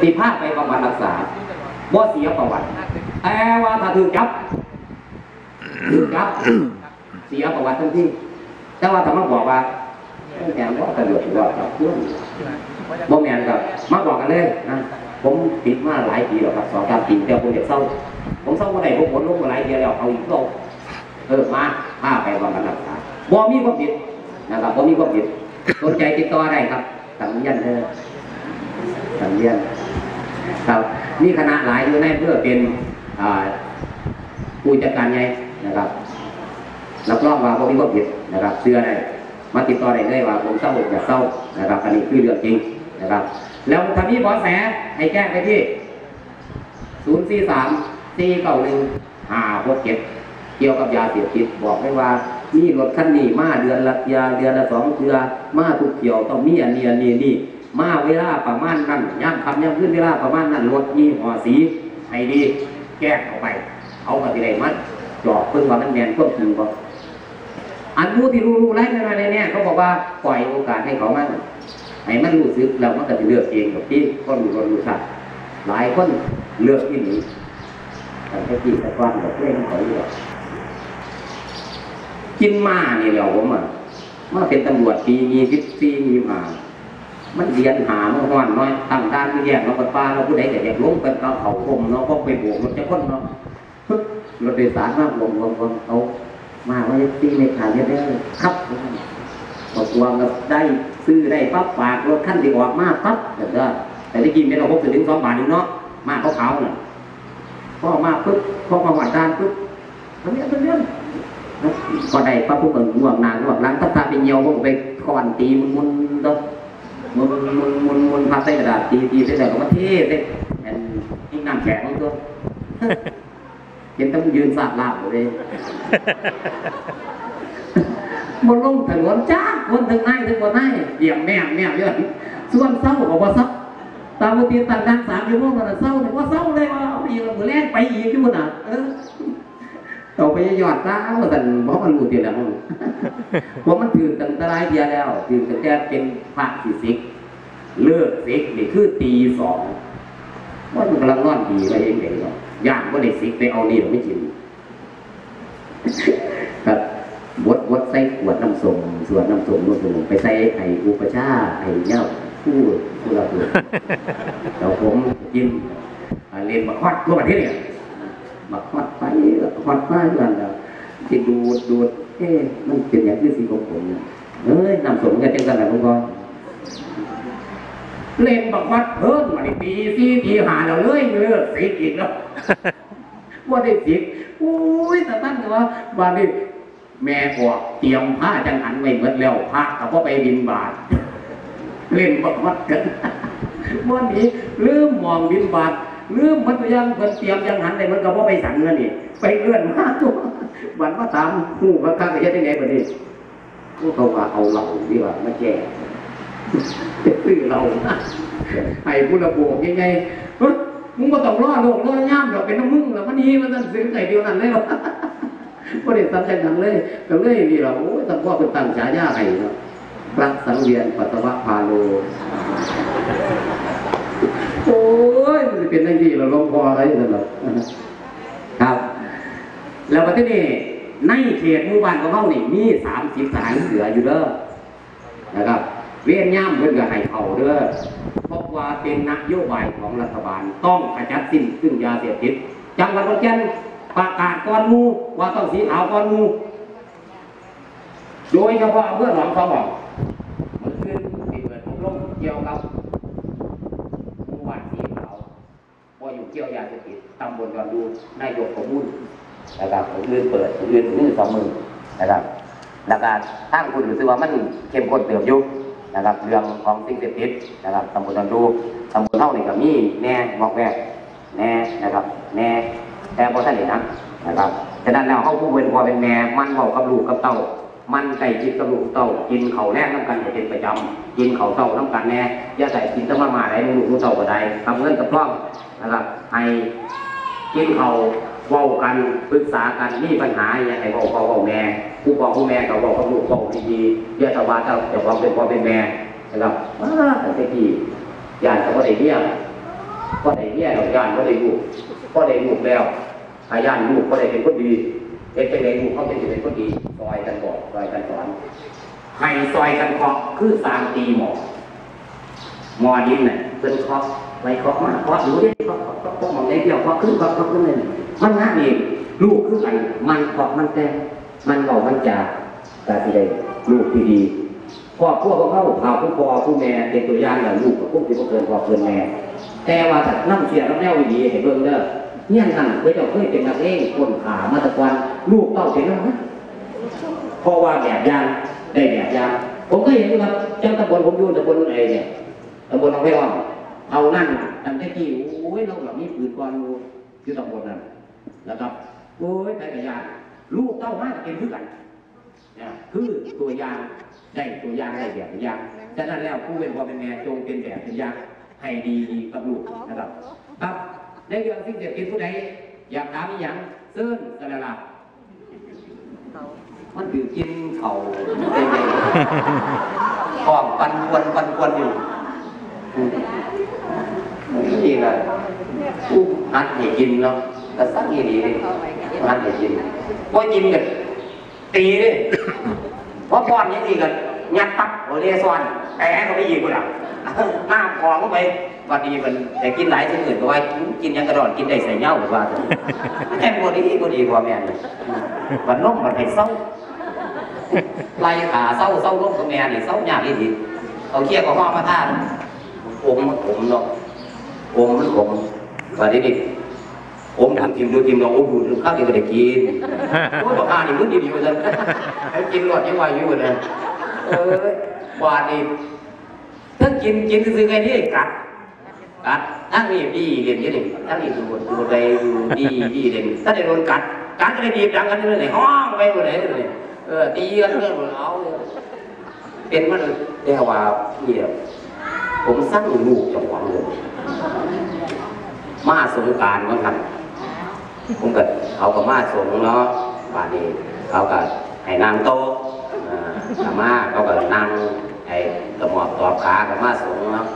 ติภาไปบำบัดรักษาบ่เสียประวัติ แต่ว่าถ้าถูกจับถูกจับ เสียประวัติทันทีแต่ว่าถ้ามาบอกว่าแมนว่าตำรวจว่าครับเพื่อนบ่แมนครับมาบอกกันเลยนะผมติดมาหลายปีแล้วครับสองสามปีแต่ผมอยากเศร้า ผมเศร้าบ่ได้ผมผลลงมาหลายเดือนแล้วเอาอีกรอบเออมาพาไปบำบัดรักษาบ่มีความผิดนะครับบ่มีความผิดสนใจติดต่อได้ครับสังยันเด้อ สังยันครับมีคณะหลายอยู่ในเพื่อเป็นผู้จัดการไงนะครับรับรองว่าผมมีความผิดนะครับเชื่อได้มาติดต่อได้เลยว่าผมเศร้าอยากเศร้านะครับอันนี้คือเรื่องจริงนะครับ แล้วถ้ามีบาะแสให้แจ้งไปที่0 4 3 4 9 1 5 6 7เก็บเกี่ยวกับยาเสพติดบอกให้ว่ามีรถคันนี้มาเดือนละยาเดือนละสองเดือมาทุกเกี่ยวต้องมีอันนี้อันนี้นี่ มาเวลาประมาณนั้นย่ำคำย่ำขึ้นเวลาประมาณนั้นรถยี่ห้อสีให้ดีแก้เข้าไปเอาปฏิเดมัดจอบเพิ่งว่ามันแมนควบคุมบ่อันรู้ที่รู้รู้ไล่ไม่มาเนี่ยเขาบอกว่าปล่อยโอกาสให้เขามันให้มันรู้สึกแล้วมันก็จะเลือกเองกับที่คนรู้คนรู้สัตว์หลายคนเลือกที่หนีแต่ที่แต่ความกับเพื่นเขาเลือกกินมาเนี่แหล้วผมอะมาเป็นตำรวจปีมีสิบปีมีมา มันเรียนหามันห้อนน้อยตั้งด้านที่แยกเราไปป้าเราผู้ใดแต่อยากลงเป็นเขาเขาคมเนาะก็ไปโบกรถจะพ้นเนาะปึ๊บรถโดยสารมากลงลงลงเอามาว่าจะตีในขายได้ครับบอกวางกับได้ซื้อได้ปั๊บฝากรถขั้นที่ออกมาปั๊บเดี๋ยวก็แต่ได้กินเป็นเราพกถึงสองบาทนึงเนาะมาเขาเขาๆน่ะพอมาปุ๊บพอมาหวานดานปุ๊บทำเนี้ยทำเนี้ยก็ได้ปั๊บพวกมือนห่วงนางห่วงล้างตับตาไปเหี่ยวพวกไปคอนตีมุนมุนๆดอก มุนมุนมุนมุนพับใส่กระดาษตีตีใส่แต่ก็มาเทใส่แอนยิ่งน้ำแข็งตัวเห็นต้องยืนสาดลาบเลยบนลงถนนจ้าคนถึงไหนถึงบนไหนเยี่ยมแม่แม่เยอะส่วนเศร้าบอกว่าเศร้าตามปกติต่างกันสามชั่วโมงมันเศร้าเนี่ยว่าเศร้าเลยว่าเอาอีกมือแรกไปอีกที่มันอะ ไปยอดตาว่าแต่เพราะมันรู้ทีแล้วเพราะมันถือตั้งแต่รายเดียวแล้วถือตั้งแต่เป็นพระสิสิกเลิกสิกนี่คือตีสองว่ามันกำลังนอนดีไปเองเด็กเนาะย่างก็ได้สิกไปเอานี่เราไม่จริงครับวดวดใส่ขวดน้ำส้มส่วนน้ำส้มน้ำส้มไปใส่ไอ้อุปชาไอ้เน่าผู้ผู้รับรู้เราผมกินอ่าเรียนมาควัดทั่วประเทศเนี่ย มาควัดไปควัดไปกันแล้วที่ดูดดูดเอ๊ะมันเป็นอย่างที่สีของผมเนี่ยเอ้ยนำสมกันจังกันแหละลุงกอเล่นบักวัดเพิ่มมาในปีสี่ปีหาเราเลยเลิกสีอีกแล้วว่าได้สิอุ้ยแต่ตั้งแต่ว่าวันนี้แม่ออกเตรียมผ้าจังหันไว้หมดแล้วพระกับพ่อไปบินบาท เล่นบักวัดกันวันนี้ลืมมองบินบาท ลืมมัดยังเพิ่นเตรียมจังหันเลยมันก็พ่อไปสั่งเงินนี่ไปเลื่อนมาตัววันมาตามผู้พระข้าก็จะได้ไงบัดนี้ผู้เขาว่าเอาเหล่าดีกว่ามาแก้ซื้อเราให้ผู้ระบบยังไงมึงก็ต้องรอดโลกรอดย่ามดอกเป็นน้ำมึงแล้วมันนี้มันต้องซื้อไก่เดียวนั่นเลยหรอก็ได้ตั้งใจนั่นเลยก็เลยนี่เราโอ้ยตั้งว่าเป็นตั้งฉายาให้เนาะพระสังเวียนปัตตวะพาโล เป็นได้ดีเราลงพออะไรนั่นหรอครับ แล้วประเทศนี้ในเขตหมู่บ้านของเขานี่มีสามสิบสถานเสืออยู่เด้อนะครับ เวียนย่ำเพื่อนกับให้เขาเด้อเพราะว่าเป็นนโยบายของรัฐบาลต้องขจัดสิ้นซึ่งยาเสพติดจังหวัดขอนแก่นประกาศก่อนมูว่าต้องสีขาวก่อนมูโดยเฉพาะอำเภอหนองสองบอกเมื่อคืนติดเปิดทุกลมเกี่ยวกับหมู่บ้านสีขาวว่าอยู่เกี่ยวยาเสพ ตำบลดอนดูนายกของมุ่นนะครับผมยืนเปิดผมเลื่อนมือสองมือนะครับแล้วก็ทั้งคุณรู้สึกว่ามันเข้มข้นเติมยุนะครับ เรื่องของสิ่งเสพติดนะครับตำบลดอนดูตำบลเท่านี่ก็มีแน่บอกแวกแน่นะครับ แน่แต่พอท่านเห็นนะนะครับฉะนั้นแล้วเขาผู้เป็นพ่อเป็นแม่มันเว้ากับลูกกับเต้ามันไก่กินกับลูกเต้ากินเขาแรกน้ำกันเป็นประจำกินเขาเต้าน้ำกันแน่ย่าใส่กินแตะมามาได้ลูกลูกเต้าก็ได้ทำเงินกับพร้อมนะครับให้ กินเขาเว้ากันปรึกษากันมีปัญหาอย่างไรเว้าพ่อเว้าแม่ผู้พ่อผู้แม่ก็เว้ากับลูกเว้าดีๆอย่าสบาเจ้าจะความเป็นพ่อเป็นแม่นะครับว้าแต่ที่ญาติเขาก็ได้เรียกก็ได้เนี่ยดอกย่านก็ได้ลูกก็ได้ลูกแล้วอาย่านลูกก็ได้เป็นคนดีเป็นจังไดลูกเขาเป็นเป็นคนดีซอยกันบอกซอยกันสอนให้ซอยกันเคาะคือสางตีหมอหมอดินน่ะเป็นเคาะ ไปเคาะมาเคาะดูดิเคาะเคาะเคาะเคาะมองได้เดียวเคาะขึ้นคาะเคาะขึ้นเลยมันง่าเองลูกคือกันมันเคาะมันแต่มันเบามันจาแต่ที่ใดลูกที่ดีพ่อพวกเขาข่าวผู้พ่อผู้แม่เป็นตัวอย่างอย่างลูกกับพวกที่เขาเกินพ่อเกินแม่แต่ว่าถ้าน้ำเสียน้ำแนวดีให้เบิ่งเด้อเนี่ยนั่นเคยเจ้าเคยเป็นนักเลงคนขามาตะวันลูกเต้าเป็นน้ำนะเพราะว่าแบบยางได้แบบยางผมก็เห็นอยู่ครับจังตำบลผมอยู่ตำบลอะไรเนี่ยตำบลหนองไผ่อ้อม เอานั่นตั้งแต่กี้โอ้ยเราแบบนี้ปืนกอนอยู่ที่ตำบลนั้นนะครับโอ้ยไปกับยานลูกเต้ามากเป็นคือกันนะคือตัวอย่างได้ตัวอย่างได้แบบตัวอย่างฉะนั้นแล้วผู้เป็นพ่อเป็นแม่จงเป็นแบบเป็นอย่างให้ดีดีกับลูกนะครับ ครับในเรื่องที่เด็กเป็นผู้ใดอยากถามอีหยังเซิ้นสารลับมันถือกินเขาเต็มๆของปันควนปันควนอยู่ อืมนี่แหละผู้หัดให้กินเนาะแต่สักทีดีเลยหัดให้กินพอกินกันตีดิเพราะป้อนนี้ตีกันยัดปั๊บโอเรียซ้อนแอบเขาไม่ยิงกูหรอกน้ำคองเข้าไปวันนี้มันแต่กินหลายสิ่อื่นก็ว่ากินยังกระดอนกินได้ใส่เหย้าหรือว่าแค่บดีบดีพ่อแม่นี่วันน้มวันให้เศร้าไล่ขาเศร้าเศร้าล้มกับแม่นี่เศร้ายากดีดีเอาเคี้ยวกับห้องมาท่านอมมันอมเนาะ อมมันอมวันนี้นี่อมทำทีมดูทีมเราอมดูข้าวเดียวก็ได้กินโอ้ยบอกอ่านนี่มันดีๆมาเลยให้กินหลอดยังไหวอยู่เลยเออบาดนี่ถ้ากินกินซื้อไงนี่กัดกัดทั้งนี่ดีเรียนเยอะเลยทั้งนี่ดูดูไปดูดีดีเรียนถ้าได้โดนกัดกัดก็ได้ดีดังกันเลยห้องไปหมดเลยเลยเออตีกันเรื่องหมดเอาเป็นมันเรียกว่าเหี่ยผมสร้างลูกจังหวังเลย มาสงการว่าครับผมก็เขาก็มาสงเนาะบานี้ เขาก็ให้นางโต๊ะอ่าอามาเขาก็นั่งไอ้ตะหมอบตอบขาก็มาสงเนาะ